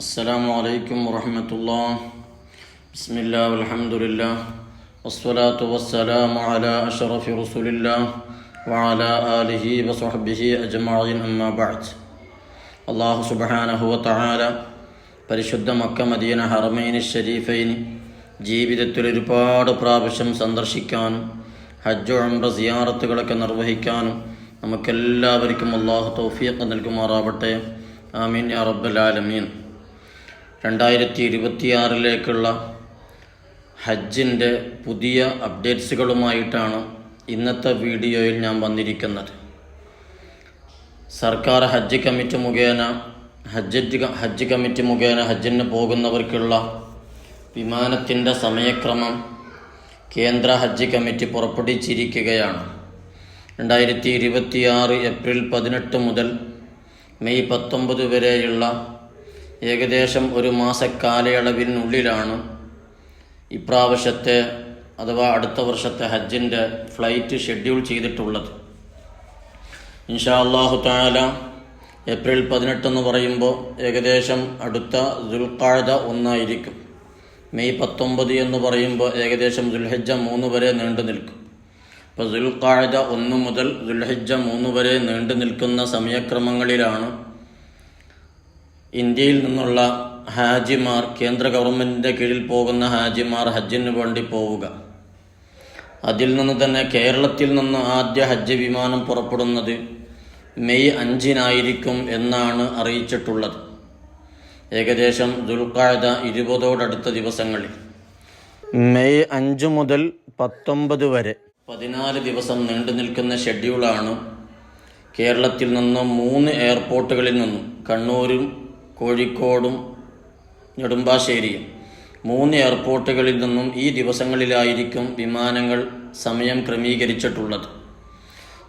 السلام عليكم ورحمة الله بسم الله والحمد لله والصلاة والسلام على أشرف رسول الله وعلى آله وصحبه أجمعين أما بعد അള്ളാഹു സുബഹാനഹുവ തആല പരിശുദ്ധ മക്ക മദീന ഹറമൈനി ഷരീഫൈനി ജീവിതത്തിൽ ഒരുപാട് പ്രാവശ്യം സന്ദർശിക്കാനും ഹജ്ജ് ഉംറ സിയാറത്തുകളൊക്കെ നിർവഹിക്കാനും നമുക്കെല്ലാവർക്കും അള്ളാഹു തൗഫീഖ് നൽകുമാറാവട്ടെ ആമീൻ യാ റബ്ബൽ ആലമീൻ രണ്ടായിരത്തി ഇരുപത്തിയാറിലേക്കുള്ള ഹജ്ജിന്റെ പുതിയ അപ്ഡേറ്റ്സുകളുമായിട്ടാണ് ഇന്നത്തെ വീഡിയോയിൽ ഞാൻ വന്നിരിക്കുന്നത്. സർക്കാർ ഹജ്ജ് കമ്മിറ്റി മുഖേന ഹജ്ജ് ഹജ്ജ് കമ്മിറ്റി മുഖേന ഹജ്ജിന് പോകുന്നവർക്കുള്ള വിമാനത്തിന്റെ സമയക്രമം കേന്ദ്ര ഹജ്ജ് കമ്മിറ്റി പുറപ്പെടുവിച്ചിരിക്കുകയാണ്. രണ്ടായിരത്തി ഇരുപത്തിയാറ് ഏപ്രിൽ പതിനെട്ട് മുതൽ മെയ് പത്തൊമ്പത് വരെയുള്ള ഏകദേശം ഒരു മാസക്കാലയളവിനുള്ളിലാണ് ഇപ്രാവശ്യത്തെ അഥവാ അടുത്ത വർഷത്തെ ഹജ്ജിന്റെ ഫ്ലൈറ്റ് ഷെഡ്യൂൾ ചെയ്തിട്ടുള്ളത്. ഇൻഷാ അള്ളാഹു താല ഏപ്രിൽ പതിനെട്ടെന്ന് പറയുമ്പോൾ ഏകദേശം അടുത്ത ദുൽഖാഴത ഒന്നായിരിക്കും. മെയ് പത്തൊമ്പത് എന്ന് പറയുമ്പോൾ ഏകദേശം ദുൽഹജ്ജ മൂന്ന് വരെ നീണ്ടു നിൽക്കും. അപ്പോൾ ദുൽഖാഴത ഒന്ന് മുതൽ ദുൽഹജ്ജ മൂന്ന് വരെ നീണ്ടു നിൽക്കുന്ന സമയക്രമങ്ങളിലാണ് ഇന്ത്യയിൽ നിന്നുള്ള ഹാജിമാർ കേന്ദ്ര ഗവൺമെന്റിന്റെ കീഴിൽ പോകുന്ന ഹാജിമാർ ഹജ്ജിന് വേണ്ടി പോവുക. അതിൽ നിന്ന് തന്നെ കേരളത്തിൽ നിന്ന് ആദ്യ ഹജ്ജ് വിമാനം പുറപ്പെടുന്നത് മെയ് അഞ്ചിനായിരിക്കും എന്നാണ് അറിയിച്ചിട്ടുള്ളത്. ഏകദേശം ദുൽഖാഴത ഇരുപതോടടുത്ത ദിവസങ്ങളിൽ. മെയ് അഞ്ച് മുതൽ പത്തൊമ്പത് വരെ. പതിനാല് ദിവസം നീണ്ടു നിൽക്കുന്ന ഷെഡ്യൂളാണ് കേരളത്തിൽ നിന്നും മൂന്ന് എയർപോർട്ടുകളിൽ നിന്നും കണ്ണൂരും കോഴിക്കോടും നെടുമ്പാശ്ശേരിയും. മൂന്ന് എയർപോർട്ടുകളിൽ നിന്നും ഈ ദിവസങ്ങളിലായിരിക്കും വിമാനങ്ങൾ സമയം ക്രമീകരിച്ചിട്ടുള്ളത്.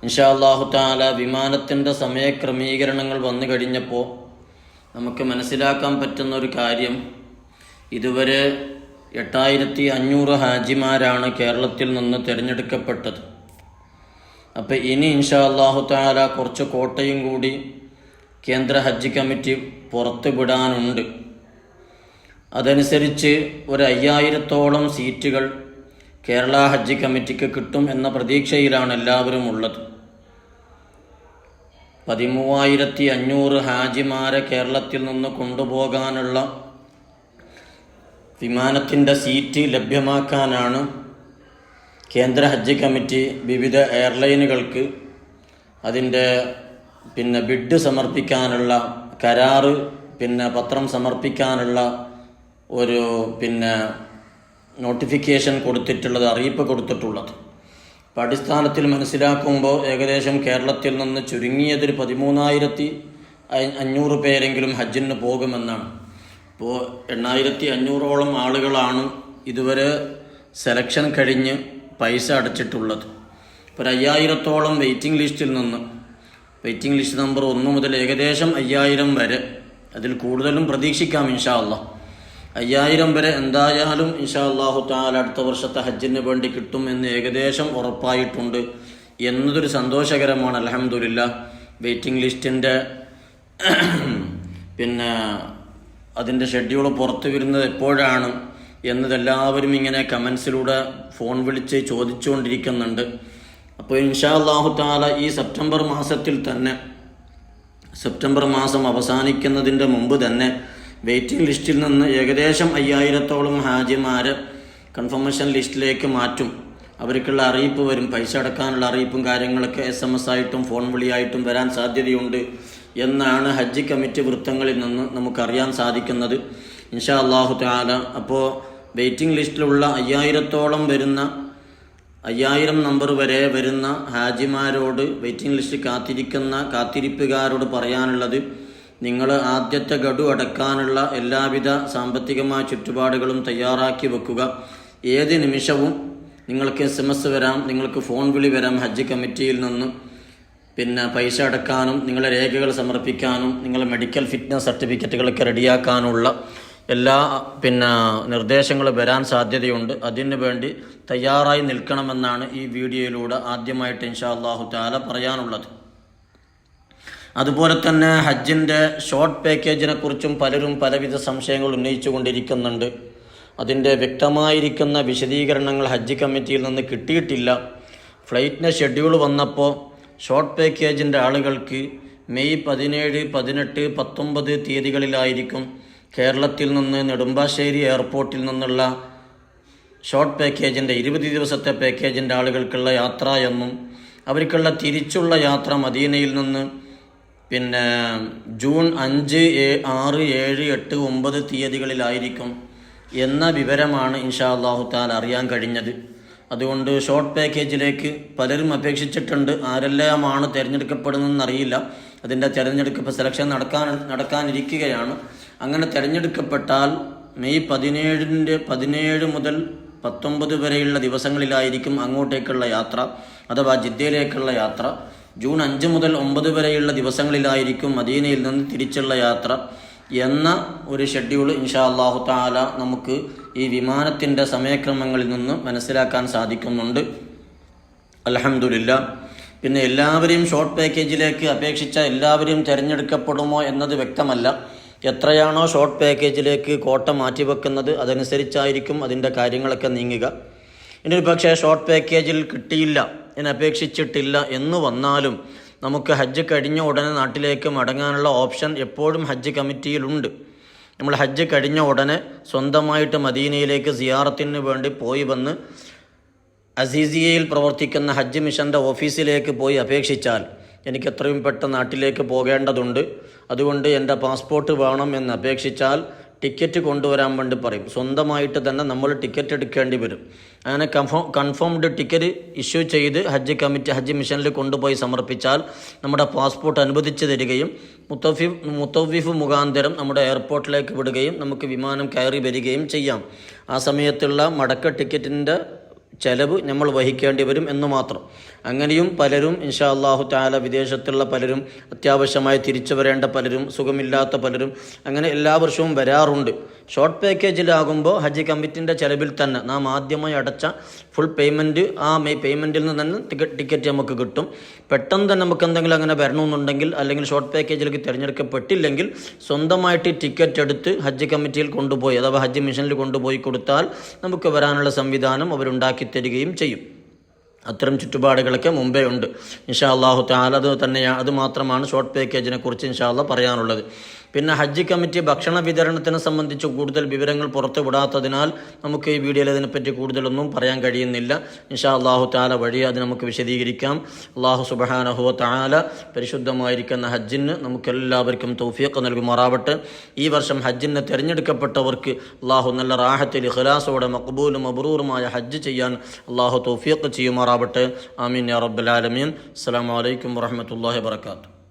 ഇൻഷാ അള്ളാഹു താല വിമാനത്തിന്റെ സമയക്രമീകരണങ്ങൾ വന്നു കഴിഞ്ഞപ്പോൾ നമുക്ക് മനസ്സിലാക്കാൻ പറ്റുന്ന ഒരു കാര്യം. ഇതുവരെ എട്ടായിരത്തി അഞ്ഞൂറ് ഹാജിമാരാണ് കേരളത്തിൽ നിന്ന് തിരഞ്ഞെടുക്കപ്പെട്ടത്. അപ്പോൾ ഇനി ഇൻഷാ അള്ളാഹു താല കുറച്ച് കോട്ടയും കൂടി കേന്ദ്ര ഹജ്ജ് കമ്മിറ്റി പുറത്തുവിടാനുണ്ട്. അതനുസരിച്ച് ഒരു അയ്യായിരത്തോളം സീറ്റുകൾ കേരള ഹജ്ജ് കമ്മിറ്റിക്ക് കിട്ടും എന്ന പ്രതീക്ഷയിലാണ് എല്ലാവരും ഉള്ളത്. പതിമൂവായിരത്തി അഞ്ഞൂറ് ഹാജിമാരെ കേരളത്തിൽ നിന്ന് കൊണ്ടുപോകാനുള്ള വിമാനത്തിന്റെ സീറ്റ് ലഭ്യമാക്കാനാണ് കേന്ദ്ര ഹജ്ജ് കമ്മിറ്റി വിവിധ എയർലൈനുകൾക്ക് അതിന്റെ പിന്നെ ബിഡ് സമർപ്പിക്കാനുള്ള കരാറ് പിന്നെ പത്രം സമർപ്പിക്കാനുള്ള ഒരു പിന്നെ നോട്ടിഫിക്കേഷൻ കൊടുത്തിട്ടുള്ളത് അറിയിപ്പ് കൊടുത്തിട്ടുള്ളത്. അപ്പം അടിസ്ഥാനത്തിൽ മനസ്സിലാക്കുമ്പോൾ ഏകദേശം കേരളത്തിൽ നിന്ന് ചുരുങ്ങിയതൊരു പതിമൂന്നായിരത്തി അഞ്ഞൂറ് പേരെങ്കിലും ഹജ്ജിന് പോകുമെന്നാണ്. ഇപ്പോൾ എണ്ണായിരത്തി അഞ്ഞൂറോളം ആളുകളാണ് ഇതുവരെ സെലക്ഷൻ കഴിഞ്ഞ് പൈസ അടച്ചിട്ടുള്ളത്. ഇപ്പോൾ അയ്യായിരത്തോളം വെയിറ്റിംഗ് ലിസ്റ്റിൽ നിന്ന് വെയിറ്റിംഗ് ലിസ്റ്റ് നമ്പർ ഒന്ന് മുതൽ ഏകദേശം അയ്യായിരം വരെ അതിൽ കൂടുതലും പ്രതീക്ഷിക്കാം ഇൻഷാ അല്ല അയ്യായിരം വരെ എന്തായാലും ഇൻഷാ അള്ളാഹു താല അടുത്ത വർഷത്തെ ഹജ്ജിന് വേണ്ടി കിട്ടും എന്ന് ഏകദേശം ഉറപ്പായിട്ടുണ്ട് എന്നതൊരു സന്തോഷകരമാണ് അലഹമുല്ല വെയിറ്റിംഗ് ലിസ്റ്റിന്റെ പിന്നെ അതിന്റെ ഷെഡ്യൂൾ പുറത്തു വരുന്നത് എപ്പോഴാണ് എന്നതെല്ലാവരും ഇങ്ങനെ കമൻസിലൂടെ ഫോൺ വിളിച്ച് ചോദിച്ചുകൊണ്ടിരിക്കുന്നുണ്ട്. അപ്പോൾ ഇൻഷാ അള്ളാഹു താല ഈ സെപ്റ്റംബർ മാസത്തിൽ തന്നെ സെപ്റ്റംബർ മാസം അവസാനിക്കുന്നതിന്റെ മുമ്പ് തന്നെ വെയിറ്റിംഗ് ലിസ്റ്റിൽ നിന്ന് ഏകദേശം അയ്യായിരത്തോളം ഹാജിമാരെ കൺഫർമേഷൻ ലിസ്റ്റിലേക്ക് മാറ്റും. അവർക്കുള്ള അറിയിപ്പ് വരും പൈസ അടക്കാനുള്ള അറിയിപ്പും കാര്യങ്ങളൊക്കെ എസ് എം എസ് ആയിട്ടും ഫോൺ വിളിയായിട്ടും വരാൻ സാധ്യതയുണ്ട് എന്നാണ് ഹജ്ജ് കമ്മിറ്റി വൃത്തങ്ങളിൽ നിന്ന് നമുക്കറിയാൻ സാധിക്കുന്നത്. ഇൻഷാ അള്ളാഹു താല അപ്പോൾ വെയിറ്റിംഗ് ലിസ്റ്റിലുള്ള അയ്യായിരത്തോളം വരുന്ന അയ്യായിരം നമ്പർ വരെ വരുന്ന ഹാജിമാരോട് വെയിറ്റിംഗ് ലിസ്റ്റ് കാത്തിരിക്കുന്ന കാത്തിരിപ്പുകാരോട് പറയാനുള്ളത് നിങ്ങൾ ആദ്യത്തെ ഗഡു അടക്കാനുള്ള എല്ലാവിധ സാമ്പത്തികമായ ചുറ്റുപാടുകളും തയ്യാറാക്കി വെക്കുക. ഏത് നിമിഷവും നിങ്ങൾക്ക് എസ് എം എസ് വരാം നിങ്ങൾക്ക് ഫോൺ വിളി വരാം ഹജ്ജ് കമ്മിറ്റിയിൽ നിന്ന്. പിന്നെ പൈസ അടക്കാനും നിങ്ങളെ രേഖകൾ സമർപ്പിക്കാനും നിങ്ങളെ മെഡിക്കൽ ഫിറ്റ്നസ് സർട്ടിഫിക്കറ്റുകളൊക്കെ റെഡിയാക്കാനുള്ള എല്ലാ പിന്നെ നിർദ്ദേശങ്ങൾ വരാൻ സാധ്യതയുണ്ട്. അതിനു വേണ്ടി തയ്യാറായി നിൽക്കണമെന്നാണ് ഈ വീഡിയോയിലൂടെ ആദ്യമായിട്ട് ഇൻഷാ അള്ളാഹു താല പറയാനുള്ളത്. അതുപോലെ തന്നെ ഹജ്ജിന്റെ ഷോർട്ട് പാക്കേജിനെ കുറിച്ചും പലരും പലവിധ സംശയങ്ങൾ ഉന്നയിച്ചു കൊണ്ടിരിക്കുന്നുണ്ട് അതിന്റെ വ്യക്തമായിരിക്കുന്ന വിശദീകരണങ്ങൾ ഹജ്ജ് കമ്മിറ്റിയിൽ നിന്ന് കിട്ടിയിട്ടില്ല. ഫ്ലൈറ്റിന്റെ ഷെഡ്യൂൾ വന്നപ്പോൾ ഷോർട്ട് പാക്കേജിന്റെ ആളുകൾക്ക് മെയ് പതിനേഴ് പതിനെട്ട് പത്തൊമ്പത് തീയതികളിലായിരിക്കും കേരളത്തിൽ നിന്ന് നെടുമ്പാശ്ശേരി എയർപോർട്ടിൽ നിന്നുള്ള ഷോർട്ട് പാക്കേജിന്റെ ഇരുപത് ദിവസത്തെ പാക്കേജിന്റെ ആളുകൾക്കുള്ള യാത്ര എന്നും അവർക്കുള്ള തിരിച്ചുള്ള യാത്ര മദീനയിൽ നിന്ന് പിന്നെ ജൂൺ അഞ്ച് ആറ് ഏഴ് എട്ട് ഒമ്പത് തീയതികളിലായിരിക്കും എന്ന വിവരമാണ് ഇൻഷാ അള്ളാഹു താൽ അറിയാൻ കഴിഞ്ഞത്. അതുകൊണ്ട് ഷോർട്ട് പാക്കേജിലേക്ക് പലരും അപേക്ഷിച്ചിട്ടുണ്ട്. ആരെല്ലാമാണ് തിരഞ്ഞെടുക്കപ്പെടുന്നതെന്ന് അറിയില്ല അതിന്റെ തിരഞ്ഞെടുക്കപ്പ് സെലക്ഷൻ നടക്കാൻ നടക്കാനിരിക്കുകയാണ്. അങ്ങനെ തിരഞ്ഞെടുക്കപ്പെട്ടാൽ മെയ് പതിനേഴിന്റെ പതിനേഴ് മുതൽ പത്തൊമ്പത് വരെയുള്ള ദിവസങ്ങളിലായിരിക്കും അങ്ങോട്ടേക്കുള്ള യാത്ര അഥവാ ജിദ്ദയിലേക്കുള്ള യാത്ര. ജൂൺ അഞ്ച് മുതൽ ഒമ്പത് വരെയുള്ള ദിവസങ്ങളിലായിരിക്കും മദീനയിൽ നിന്ന് തിരിച്ചുള്ള യാത്ര. എന്ന ഒരു ഷെഡ്യൂൾ ഇൻഷാ അള്ളാഹു താല നമുക്ക് ഈ വിമാനത്തിന്റെ സമയക്രമങ്ങളിൽ നിന്ന് മനസ്സിലാക്കാൻ സാധിക്കുന്നുണ്ട്. അലഹമുല്ല പിന്നെ എല്ലാവരെയും ഷോർട്ട് പാക്കേജിലേക്ക് അപേക്ഷിച്ച എല്ലാവരെയും തിരഞ്ഞെടുക്കപ്പെടുമോ എന്നത് വ്യക്തമല്ല. എത്രയാണോ ഷോർട്ട് പാക്കേജിലേക്ക് കോട്ട മാറ്റിവെക്കുന്നത് അതനുസരിച്ചായിരിക്കും അതിന്റെ കാര്യങ്ങളൊക്കെ നീങ്ങുക. ഇനി ഒരു പക്ഷേ ഷോർട്ട് പാക്കേജിൽ കിട്ടിയില്ല എന്ന് അപേക്ഷിച്ചിട്ടില്ല എന്ന് വന്നാലും നമുക്ക് ഹജ്ജ് കഴിഞ്ഞ ഉടനെ നാട്ടിലേക്ക് മടങ്ങാനുള്ള ഓപ്ഷൻ എപ്പോഴും ഹജ്ജ് കമ്മിറ്റിയിലുണ്ട്. നമ്മൾ ഹജ്ജ് കഴിഞ്ഞ ഉടനെ സ്വന്തമായിട്ട് മദീനയിലേക്ക് സിയാറത്തിന് വേണ്ടി പോയി വന്ന് അസീസിയയിൽ പ്രവർത്തിക്കുന്ന ഹജ്ജ് മിഷന്റെ ഓഫീസിലേക്ക് പോയി അപേക്ഷിച്ചാൽ എനിക്ക് എത്രയും പെട്ടെന്ന് നാട്ടിലേക്ക് പോകേണ്ടതുണ്ട്. അതുകൊണ്ട് എന്റെ പാസ്പോർട്ട് വേണം എന്ന് അപേക്ഷിച്ചാൽ ടിക്കറ്റ് കൊണ്ടുവരാൻ വേണ്ടി പറയും. സ്വന്തമായിട്ട് തന്നെ നമ്മൾ ടിക്കറ്റ് എടുക്കേണ്ടി വരും. അങ്ങനെ കൺഫേം കൺഫേംഡ് ടിക്കറ്റ് ഇഷ്യൂ ചെയ്ത് ഹജ്ജ് കമ്മിറ്റി ഹജ്ജ് മിഷനിൽ കൊണ്ടുപോയി സമർപ്പിച്ചാൽ നമ്മുടെ പാസ്പോർട്ട് അനുവദിച്ചു തരികയും മുത്തഫിഫ് മുത്തവിഫ് മുഖാന്തരം നമ്മുടെ എയർപോർട്ടിലേക്ക് വിടുകയും നമുക്ക് വിമാനം കയറി വരികയും ചെയ്യാം. ആ സമയത്തുള്ള മടക്ക ടിക്കറ്റിന്റെ ചെലവ് നമ്മൾ വഹിക്കേണ്ടി വരും എന്ന് മാത്രം. അങ്ങനെയും പലരും ഇൻഷാ അള്ളാഹു താല വിദേശത്തുള്ള പലരും അത്യാവശ്യമായി തിരിച്ചു വരേണ്ട പലരും സുഖമില്ലാത്ത പലരും അങ്ങനെ എല്ലാ വർഷവും വരാറുണ്ട്. ഷോർട്ട് പാക്കേജിലാകുമ്പോൾ ഹജ്ജ് കമ്മിറ്റിന്റെ ചെലവിൽ തന്നെ നാം ആദ്യമായി അടച്ച ഫുൾ പേയ്മെന്റ് ആ പേയ്മെന്റിൽ നിന്ന് തന്നെ ടിക്കറ്റ് ടിക്കറ്റ് നമുക്ക് കിട്ടും. പെട്ടെന്ന് തന്നെ നമുക്ക് എന്തെങ്കിലും അങ്ങനെ വരണമെന്നുണ്ടെങ്കിൽ അല്ലെങ്കിൽ ഷോർട്ട് പാക്കേജിലേക്ക് തിരഞ്ഞെടുക്കപ്പെട്ടില്ലെങ്കിൽ സ്വന്തമായിട്ട് ടിക്കറ്റ് എടുത്ത് ഹജ്ജ് കമ്മിറ്റിയിൽ കൊണ്ടുപോയി അഥവാ ഹജ്ജ് മിഷനിൽ കൊണ്ടുപോയി കൊടുത്താൽ നമുക്ക് വരാനുള്ള സംവിധാനം അവരുണ്ടാക്കി തരികയും ചെയ്യും. അത്തരം ചുറ്റുപാടുകളൊക്കെ മുമ്പേ ഉണ്ട്. ഇൻഷാ അള്ളാഹു താല അത് തന്നെയാണ് അത് മാത്രമാണ് ഷോർട്ട് പാക്കേജിനെ കുറിച്ച് ഇൻഷാ അള്ളാഹ് പറയാനുള്ളത്. പിന്നെ ഹജ്ജ് കമ്മിറ്റി ഭക്ഷണ വിതരണത്തിനെ സംബന്ധിച്ച് കൂടുതൽ വിവരങ്ങൾ പുറത്തുവിടാത്തതിനാൽ നമുക്ക് ഈ വീഡിയോയിൽ അതിനെപ്പറ്റി കൂടുതലൊന്നും പറയാൻ കഴിയുന്നില്ല. ഇൻഷാ അള്ളാഹു താല വഴി അത് നമുക്ക് വിശദീകരിക്കാം. അള്ളാഹു സുബഹാനഹു താല പരിശുദ്ധമായിരിക്കുന്ന ഹജ്ജിന് നമുക്കെല്ലാവർക്കും തൗഫീഖ് നൽകുമാറാവട്ടെ. ഈ വർഷം ഹജ്ജിന് തിരഞ്ഞെടുക്കപ്പെട്ടവർക്ക് അള്ളാഹു നല്ല റാഹത്തിൽ ഖലാസോടെ മക്ബൂലും അബ്രൂറുമായ ഹജ്ജ് ചെയ്യാൻ അള്ളാഹു തൗഫീഖ് ചെയ്യുമാറാവട്ടെ. ആമീൻ ആലമീൻ. അസ്സലാമു അലൈക്കും വറഹ്മത്തുള്ളാഹി വബറകാതുഹു.